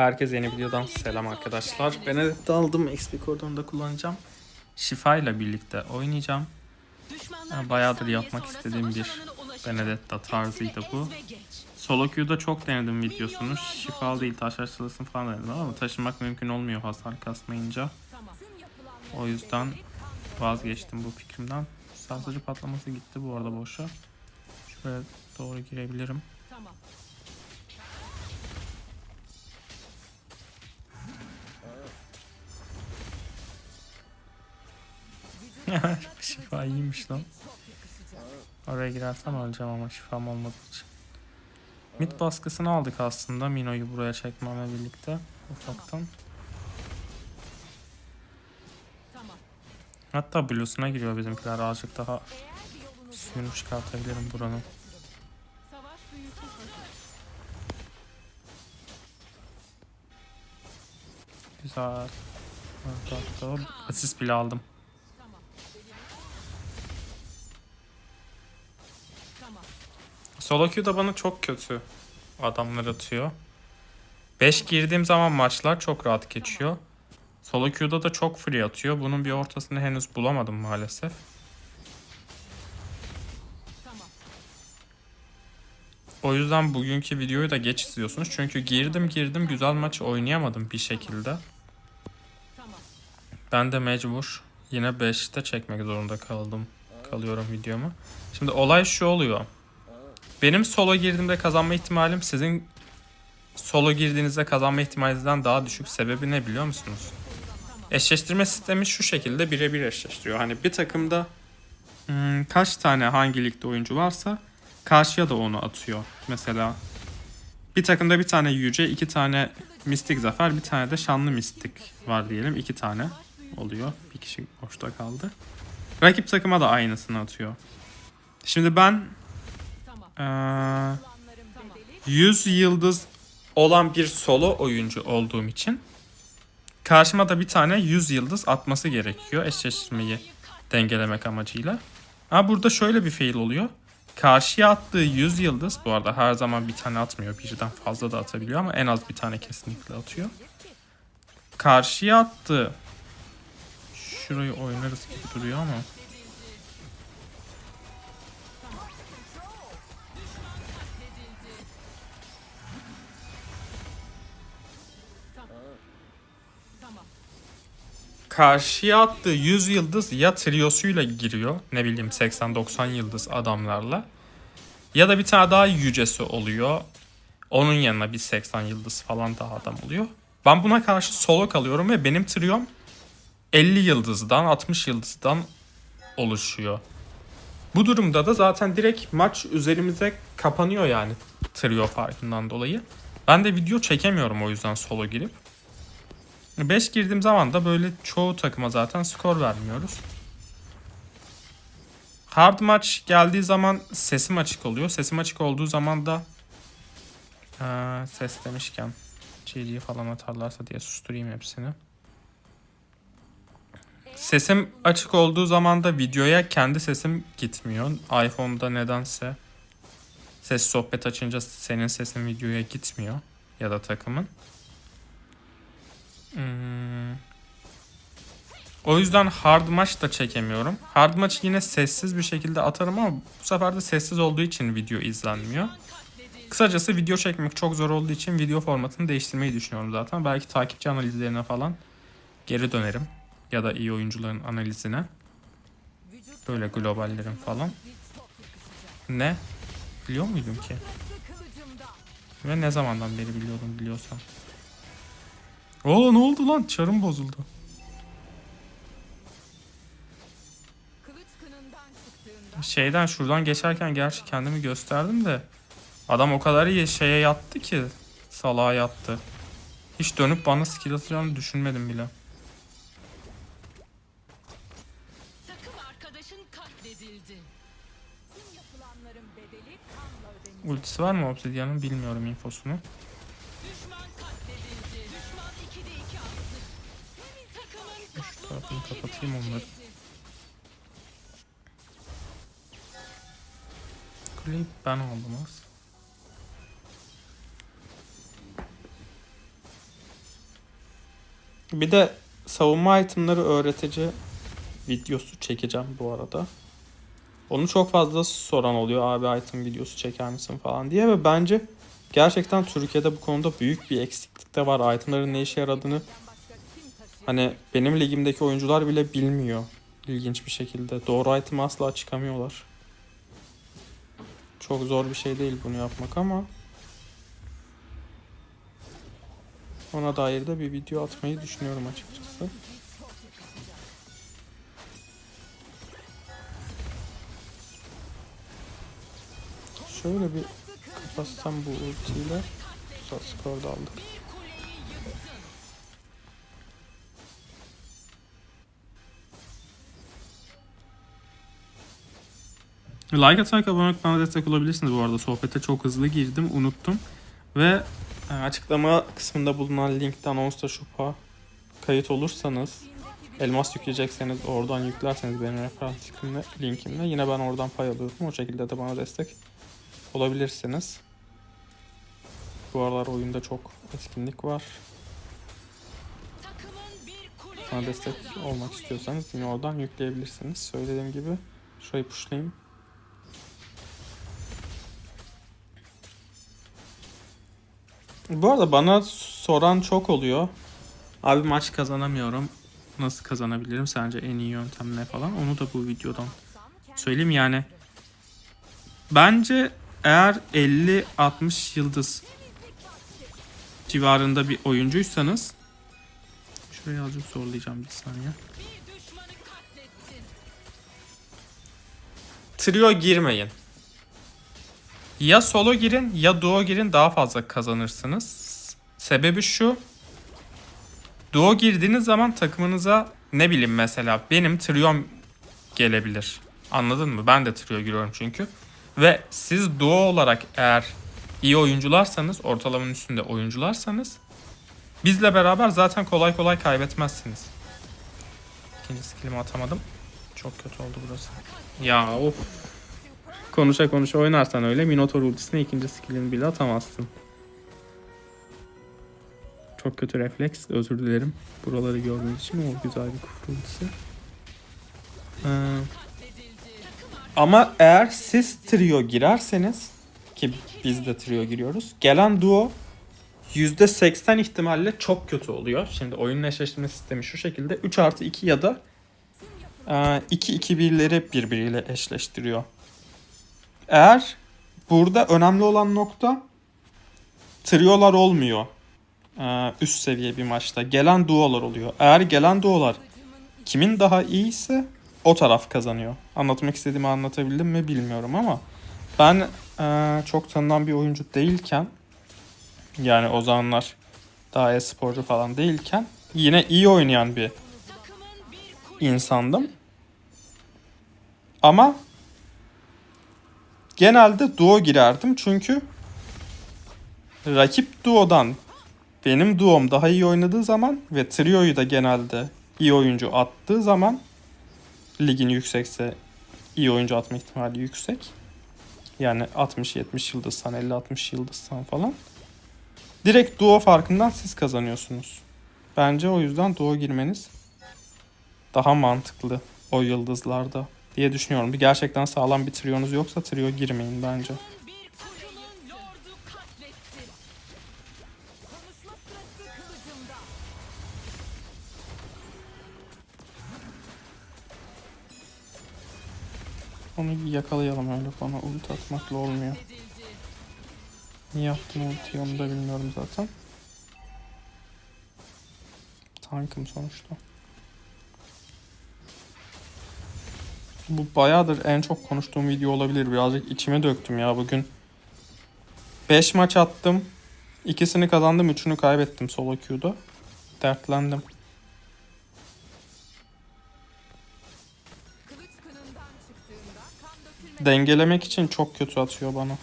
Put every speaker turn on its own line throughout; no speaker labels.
Herkese yeni videodan selam arkadaşlar. Benedetta aldım. XP kordonu da kullanacağım. Şifa ile birlikte oynayacağım.
Düşmanlar
Bayağıdır yapmak istediğim bir. Benedetta tarzıydı bu. Solo queue'da çok denedim videosunu. Şifalı değil taş açılsın falan denedim ama taşımak mümkün olmuyor hasar kasmayınca. O yüzden vazgeçtim bu fikrimden. Sarsıcı patlaması gitti bu arada boşa. Şuraya doğru girebilirim. Şifa iyiymiş lan. Oraya girersem öleceğim ama şifam olmadığı için. Mid baskısını aldık aslında Mino'yu buraya çekmemle birlikte ufaktan. Hatta Blue'suna giriyor bizimkiler azıcık daha suyunu çıkartabilirim buranın. Güzel. Evet, asist bile aldım. Solo queue da bana çok kötü adamlar atıyor. 5 girdiğim zaman maçlar çok rahat geçiyor. Solo queue'da da çok free atıyor. Bunun bir ortasını henüz bulamadım maalesef. O yüzden bugünkü videoyu da geç izliyorsunuz. Çünkü girdim girdim güzel maç oynayamadım bir şekilde. Ben de mecbur yine 5'te çekmek zorunda kaldım. Kalıyorum videomu. Şimdi olay şu oluyor. Benim solo girdiğimde kazanma ihtimalim sizin solo girdiğinizde kazanma ihtimalinizden daha düşük. Sebebi ne biliyor musunuz? Eşleştirme sistemi şu şekilde birebir eşleştiriyor. Hani bir takımda hmm, kaç tane hangi ligde oyuncu varsa karşıya da onu atıyor. Mesela bir takımda bir tane yüce, iki tane mistik zafer, bir tane de şanlı mistik var diyelim. iki tane oluyor. Bir kişi boşta kaldı. Rakip takıma da aynısını atıyor. Şimdi ben. 100 yıldız olan bir solo oyuncu olduğum için karşıma da bir tane 100 yıldız atması gerekiyor eşleştirmeyi dengelemek amacıyla. Ama burada şöyle bir fail oluyor. Karşıya attığı 100 yıldız bu arada her zaman bir tane atmıyor. Birden fazla da atabiliyor ama en az bir tane kesinlikle atıyor. Karşıya attığı şurayı oynarız gibi duruyor ama karşıya attığı 100 yıldız ya triosuyla giriyor. Ne bileyim 80-90 yıldız adamlarla. Ya da bir tane daha yücesi oluyor. Onun yanına bir 80 yıldız falan daha adam oluyor. Ben buna karşı solo kalıyorum ve benim triom 50 yıldızdan 60 yıldızdan oluşuyor. Bu durumda da zaten direkt maç üzerimize kapanıyor yani trio farkından dolayı. Ben de video çekemiyorum o yüzden solo girip. 5 girdiğim zaman da böyle çoğu takıma zaten skor vermiyoruz. Hard maç geldiği zaman sesim açık oluyor. Sesim açık olduğu zaman da Aa, ses demişken GG falan atarlarsa diye susturayım hepsini. Sesim açık olduğu zaman da videoya kendi sesim gitmiyor. iPhone'da nedense ses sohbet açınca senin sesin videoya gitmiyor ya da takımın. Hmm. O yüzden hard maç da çekemiyorum. Hard maç yine sessiz bir şekilde atarım ama bu sefer de sessiz olduğu için video izlenmiyor. Kısacası video çekmek çok zor olduğu için video formatını değiştirmeyi düşünüyorum zaten. Belki takipçi analizlerine falan geri dönerim. Ya da iyi oyuncuların analizine. Böyle globallerin falan. Ne? Biliyor muydum ki? Ve ne zamandan beri biliyordum biliyorsam. Oo ne oldu lan? Çarım bozuldu. Şeyden şuradan geçerken gerçi kendimi gösterdim de adam o kadar iyi şeye yattı ki salağa yattı. Hiç dönüp bana skill atacağını düşünmedim bile. Ultisi var mı Obsidian'ın bilmiyorum infosunu. Tarafını kapatayım onları. Kuleyi ben aldım az. Bir de savunma itemları öğretici videosu çekeceğim bu arada. Onu çok fazla soran oluyor abi item videosu çeker misin falan diye ve bence gerçekten Türkiye'de bu konuda büyük bir eksiklik de var. Itemların ne işe yaradığını? Hani benim ligimdeki oyuncular bile bilmiyor ilginç bir şekilde. Doğru item asla çıkamıyorlar. Çok zor bir şey değil bunu yapmak ama ona dair de bir video atmayı düşünüyorum açıkçası. Şöyle bir kapatsam bu ultiyle güzel skor da aldık. Like atarak abone olup bana destek olabilirsiniz bu arada. Sohbete çok hızlı girdim, unuttum. Ve e, açıklama kısmında bulunan linkten Anons'ta Şupa kayıt olursanız elmas yükleyecekseniz oradan yüklerseniz benim referans linkimle, yine ben oradan pay alıyorum. O şekilde de bana destek olabilirsiniz. Bu aralar oyunda çok etkinlik var. Bana destek olmak istiyorsanız yine oradan yükleyebilirsiniz. Söylediğim gibi şurayı pushlayayım. Bu arada bana soran çok oluyor. Abi maç kazanamıyorum. Nasıl kazanabilirim? Sence en iyi yöntem ne falan? Onu da bu videodan söyleyeyim yani. Bence eğer 50-60 yıldız civarında bir oyuncuysanız Şurayı azıcık zorlayacağım bir saniye. Trio girmeyin. Ya solo girin ya duo girin daha fazla kazanırsınız. Sebebi şu. Duo girdiğiniz zaman takımınıza ne bileyim mesela benim triom gelebilir. Anladın mı? Ben de trio giriyorum çünkü. Ve siz duo olarak eğer iyi oyuncularsanız, ortalamanın üstünde oyuncularsanız bizle beraber zaten kolay kolay kaybetmezsiniz. İkinci skillimi atamadım. Çok kötü oldu burası. Ya of. Konuşa konuşa oynarsan öyle Minotaur ultisine ikinci skillini bile atamazsın. Çok kötü refleks. Özür dilerim. Buraları gördüğünüz için o güzel bir kufur ultisi. Ee, ama eğer siz trio girerseniz ki biz de trio giriyoruz. Gelen duo %80 ihtimalle çok kötü oluyor. Şimdi oyunun eşleştirme sistemi şu şekilde. 3 artı 2 ya da 2-2-1'leri birbiriyle eşleştiriyor. Eğer burada önemli olan nokta triolar olmuyor. Ee, üst seviye bir maçta. Gelen duolar oluyor. Eğer gelen duolar kimin daha iyiyse o taraf kazanıyor. Anlatmak istediğimi anlatabildim mi bilmiyorum ama ben ee, çok tanınan bir oyuncu değilken yani o zamanlar daha e-sporcu falan değilken yine iyi oynayan bir insandım. Ama genelde duo girerdim çünkü rakip duodan benim duom daha iyi oynadığı zaman ve trioyu da genelde iyi oyuncu attığı zaman ligin yüksekse iyi oyuncu atma ihtimali yüksek. Yani 60-70 yıldızsan 50-60 yıldızsan falan. Direkt duo farkından siz kazanıyorsunuz. Bence o yüzden duo girmeniz daha mantıklı o yıldızlarda diye düşünüyorum. Bir gerçekten sağlam bir triyonuz yoksa trio girmeyin bence. Onu yakalayalım öyle bana ult atmakla olmuyor. Niye yaptım ultiyi onu da bilmiyorum zaten. Tankım sonuçta. Bu bayağıdır en çok konuştuğum video olabilir. Birazcık içime döktüm ya bugün. 5 maç attım. İkisini kazandım, üçünü kaybettim solo queue'da. Dertlendim. Dengelemek için çok kötü atıyor bana.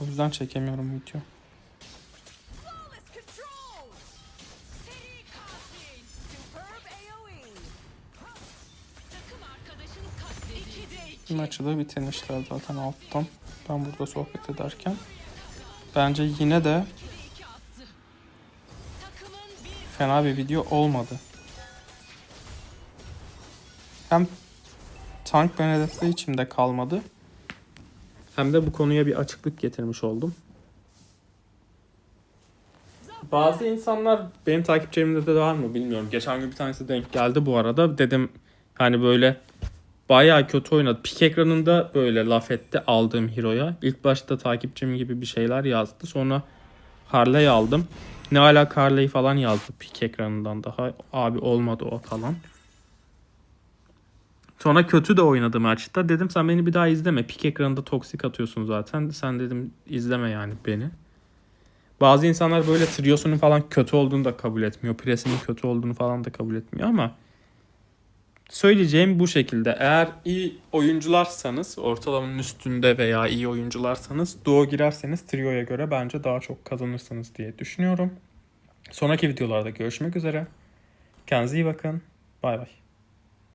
O yüzden çekemiyorum video. Bir maçı da bitirmişler zaten alttan. Ben burada sohbet ederken. bence yine de fena bir video olmadı. Hem tank Benedetta içimde kalmadı. Hem de bu konuya bir açıklık getirmiş oldum. Bazı insanlar benim takipçilerimde de var mı bilmiyorum. Geçen gün bir tanesi denk geldi bu arada. Dedim hani böyle bayağı kötü oynadı. Pik ekranında böyle laf etti aldığım hero'ya. İlk başta takipçim gibi bir şeyler yazdı. Sonra Harley aldım. Ne alaka Harley falan yazdı pik ekranından daha. Abi olmadı o falan. Sonra kötü de oynadı maçta. Dedim sen beni bir daha izleme. Pik ekranında toksik atıyorsun zaten. Sen dedim izleme yani beni. Bazı insanlar böyle triosunun falan kötü olduğunu da kabul etmiyor. Presinin kötü olduğunu falan da kabul etmiyor ama söyleyeceğim bu şekilde. Eğer iyi oyuncularsanız, ortalamanın üstünde veya iyi oyuncularsanız duo girerseniz trioya göre bence daha çok kazanırsınız diye düşünüyorum. Sonraki videolarda görüşmek üzere. Kendinize iyi bakın. Bay bay.